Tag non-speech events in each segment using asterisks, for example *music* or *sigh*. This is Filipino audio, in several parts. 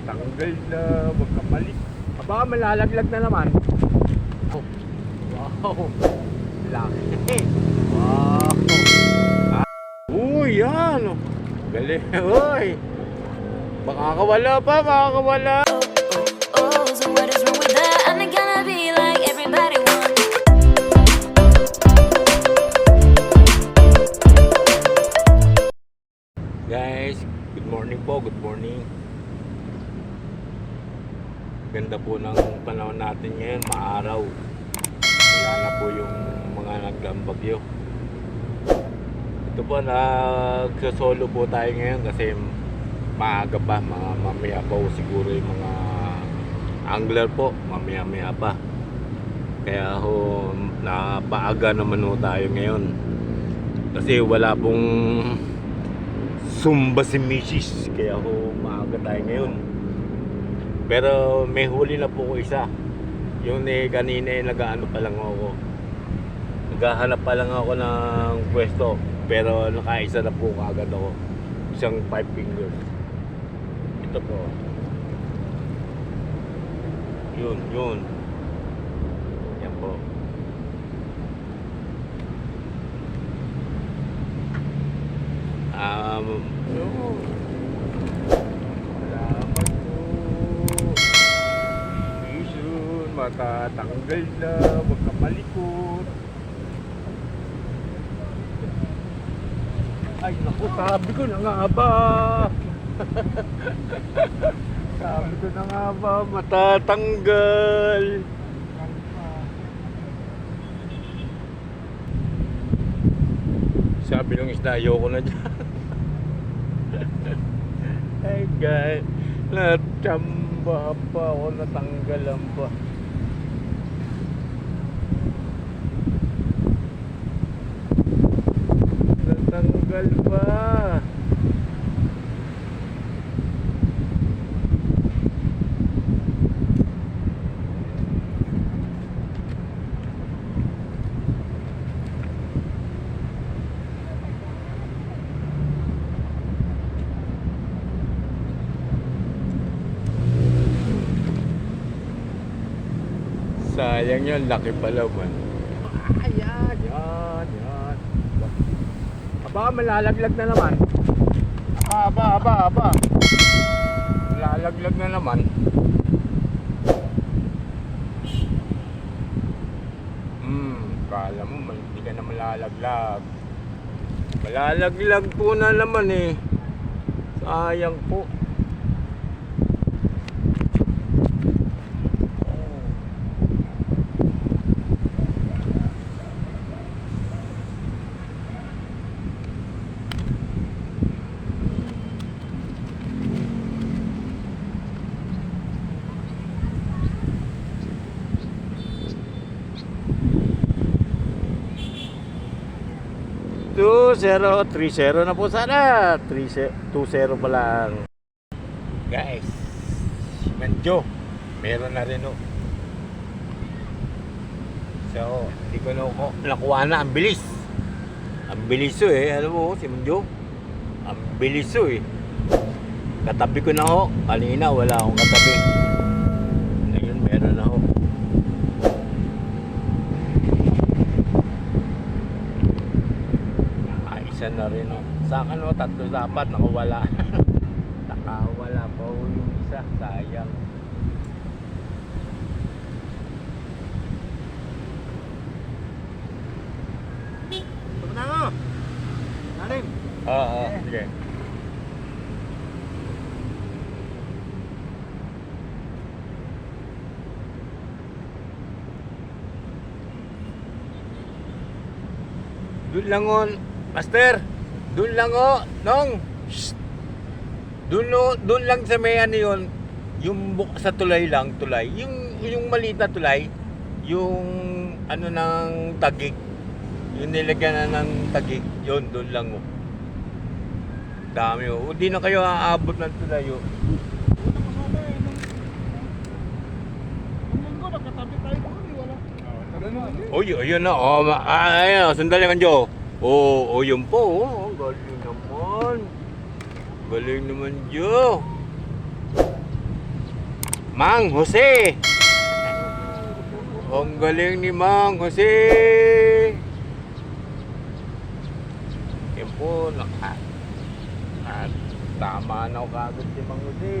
matatanggal na, wag ka mali. Aba, malalaglag na naman. Oh, wow. Laki. Wow. Uy, yan. Galing. Uy. Pa, be like everybody wants. Guys, good morning po, good morning. Ganda po ng panahon natin ngayon, maaraw. Wala na po yung mga naglambagyo. Ito po, nagsasolo po tayo ngayon kasi maaga pa, mga mamaya pa siguro yung mga angler po, mamaya-maya pa. Kaya ho, napaaga naman ho tayo ngayon. Kasi wala pong Sumba si Mrs. Kaya ho maaga tayo ngayon. Pero may huli na po ko isa. Yung ni kanina eh, nag-ano pa lang ako. Naghahanap pa lang ako ng pwesto. Pero nakaisa na po kaagad ako. Isang five fingers. Ito po. Yun, yun. Yan po. Um, yun. Salamat po. Vision, matatanggal na, huwag ka malikot. Ay, naku, sabi ko na nga ba. *laughs* sabi ko na nga ba, matatanggal. Sabi ng isda, ayoko na dyan. *laughs* Ay, guys. Natamba pa ako, natanggalan pa. Natanggal pa. Sayang yun, laki pala man. Ayan, yan, yan. Aba, malalaglag na naman. Aba, aba, aba. Malalaglag na naman. Hmm, kala mo, hindi ka na malalaglag. Malalaglag po na naman eh. Sayang po. Two zero, three zero na po sana. Three ze- two zero pa lang. Guys, si Manjo, meron na rin oh. So, hindi ko na ako nakuha na. Ang bilis. Ang bilis oh eh. Alam mo, si Manjo. Ang bilis oh eh. Katabi ko na ho. Kanina wala akong katabi. Ngayon meron na ho. Isa na rin. Sa akin oh, tatlo dapat nakawala. *laughs* nakawala pa ho yung isa. Sayang. Punta mo! Nalim! Oo, oo. Sige. Doon lang on, Master. Doon lang o, Nong. Doon doon lang sa may ano yun, yung bu- sa tulay lang, tulay. Yung yung maliit na tulay, yung ano ng tagig. Yung nilagyan na ng tagig, yun doon lang o. Dami o. Hindi na kayo aabot ng tulay o. Uy, ayun na. Oh, ma- ah, ayun, sandali man, Jo. Oh, oh, yun po. Oh, galing naman. Galing naman, Jo. Mang Jose. Ang galing ni Mang Jose. Yan po, naka, at tama na ako kagad si Mang Jose.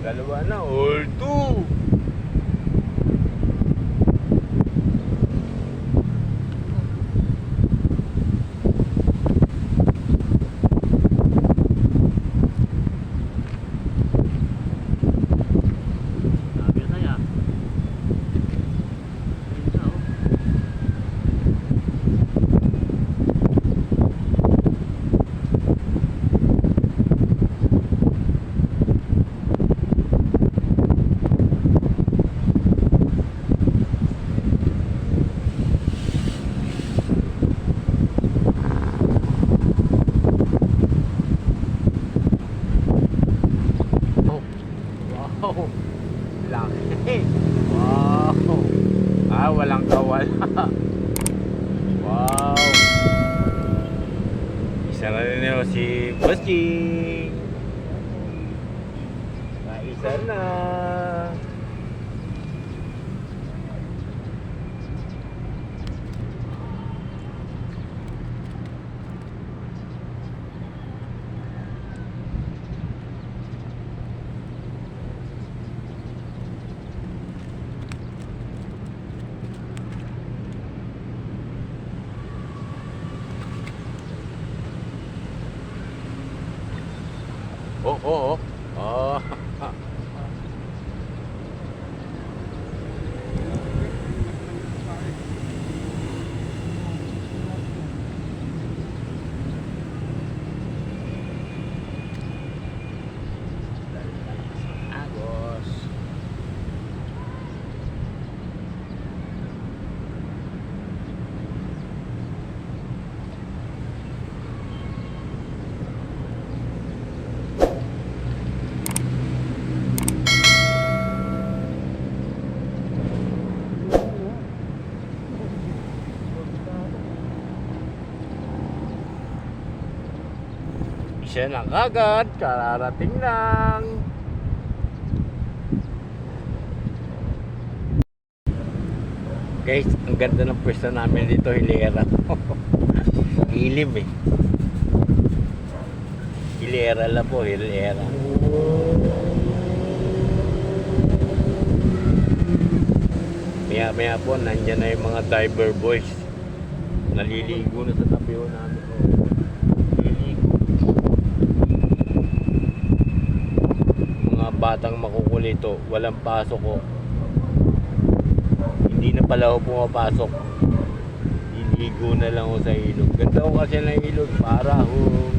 Dalawa na, all two. Sabi na ya. Ayun na, oh. Oh, wow. Laki. Wow. Ah, walang kawala. wow. Isa na rin yun si Bossing. Isa na. Oh, oh, oh. Oh. Agos. Siya na kagad, kararating lang. Guys, ang ganda ng pwesto namin dito, hilera. *laughs* Ilim eh. Hilera lang po, hilera. Maya maya po, nandyan na yung mga diver boys. Naliligo na sa tabi namin. Oh. Naliligo. Mga batang makukulito, walang pasok ko. Hindi na pala ako pumapasok. Liligo na lang ako sa ilog. Ganda ko kasi ng ilog para hong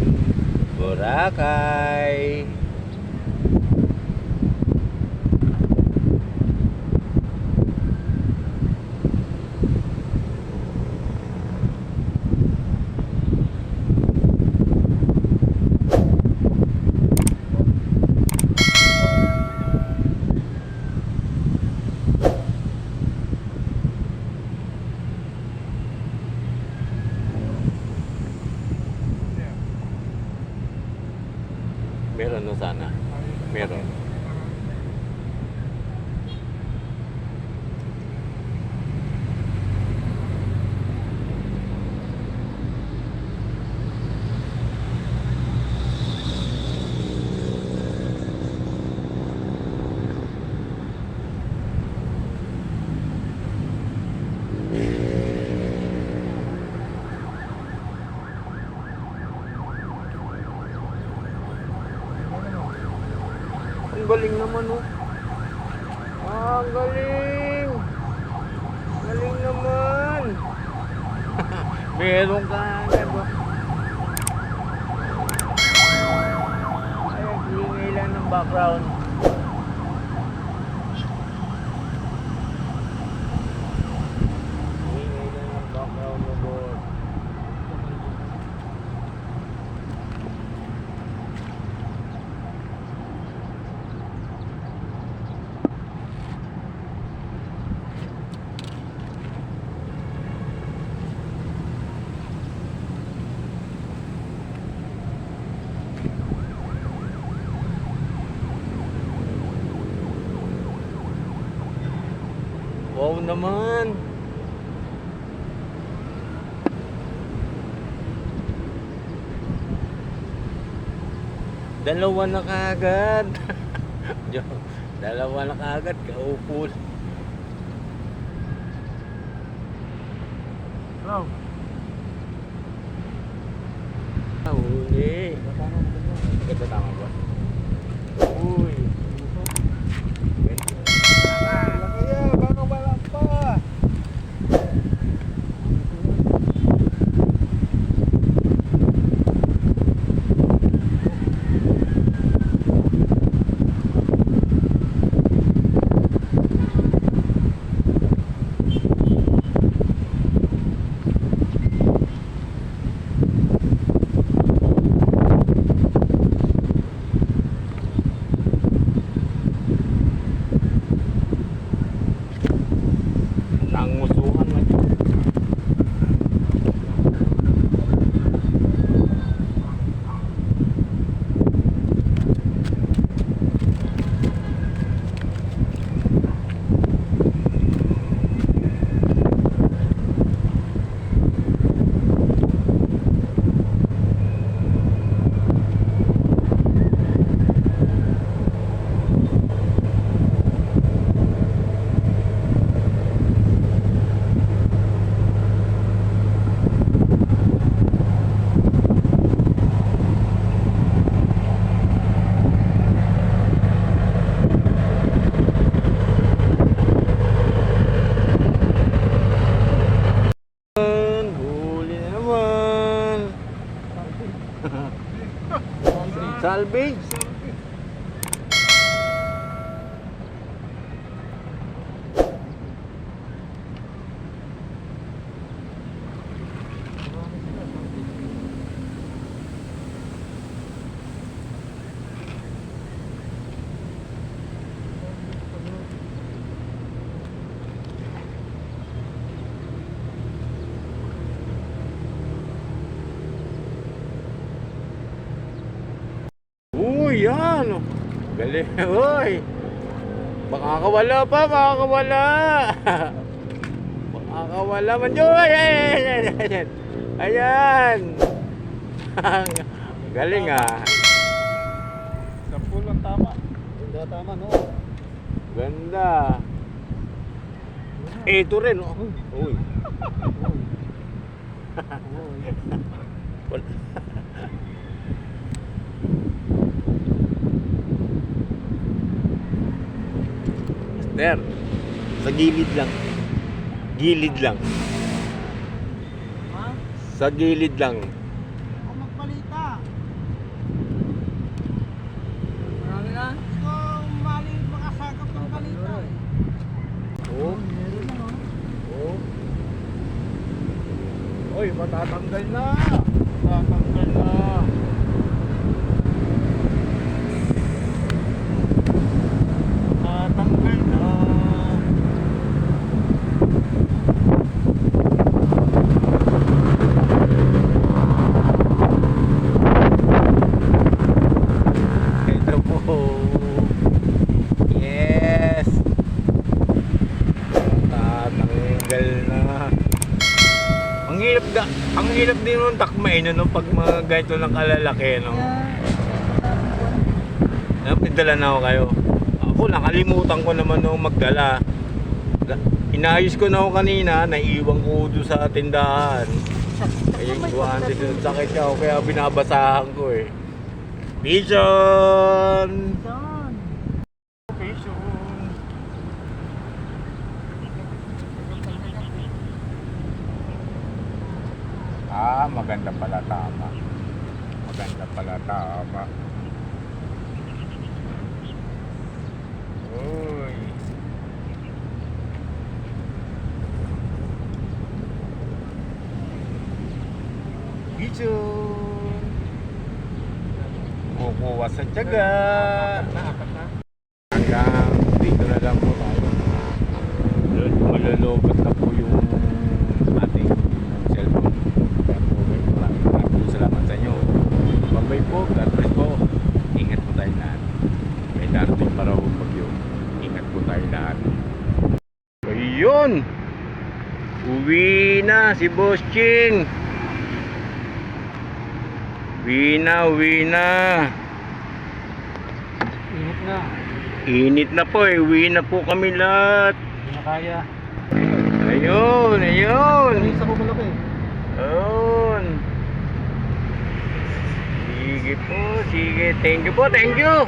Boracay. Meron na sana. Meron. Ang galing naman oh. Ah, ang galing. Galing naman. *laughs* Meron ka agad oh. Ay, ang ingay lang ng background. Naman. Dalawa na kagad. *laughs* Dalawa na kagad. Kaupol. Hello. Huli. Ganda tama ba? Uy. Kaya, baka wala pa. Nangusuhan na yun. Huli na naman. Salvage. Uy, yan. Galing. *laughs* Uy. Makakawala pa, makakawala. *laughs* makakawala man yun. Ayan, ayan, ayan. Ayan. *laughs* Galing ah. Sampul ang tama. Hindi tama, no? Ganda. Ito rin, oh. Uy. Wala. Master, sa gilid lang. Gilid lang. Ha? Sa gilid lang. Ako magbalita. Marami na? Ko mali makasagap ng balita. eh. Oh, na, no? oh. Oy, matatanggal na. Matatanggal na. Matatanggal na. Ito po. Yes. Tatanggal na. Ang hirap da, ang hirap din takmain no pag mga ganito ng kalalaki no. Napidala na ako kayo. Ako nakalimutan ko naman nung magdala. Da- Inayos ko na ako kanina, naiiwan ko doon sa tindahan. Kaya yung guwante doon sakit ka ako, kaya binabasahan ko eh. Vision! Vision! Ah, maganda pala tama. Maganda pala tama. Uy. Vision! Kukuha sa tiyaga. Hanggang dito na lang po tayo. Lul- Malulobot na po yung ating cellphone. Kaya po, maraming maraming po salamat sa inyo. Bye po, God bless po. Ingat po tayo lahat. May darating pa raw bagyo. Ingat po tayo lahat. Ayun! na si Boss Ching. Uwi na, uwi na. Init na. Init na po eh. Uwi na po kami lahat. Hindi na kaya. Ayun, ayun. Isa ko malaki. Ayun. Sige po, sige. Thank you po, thank you.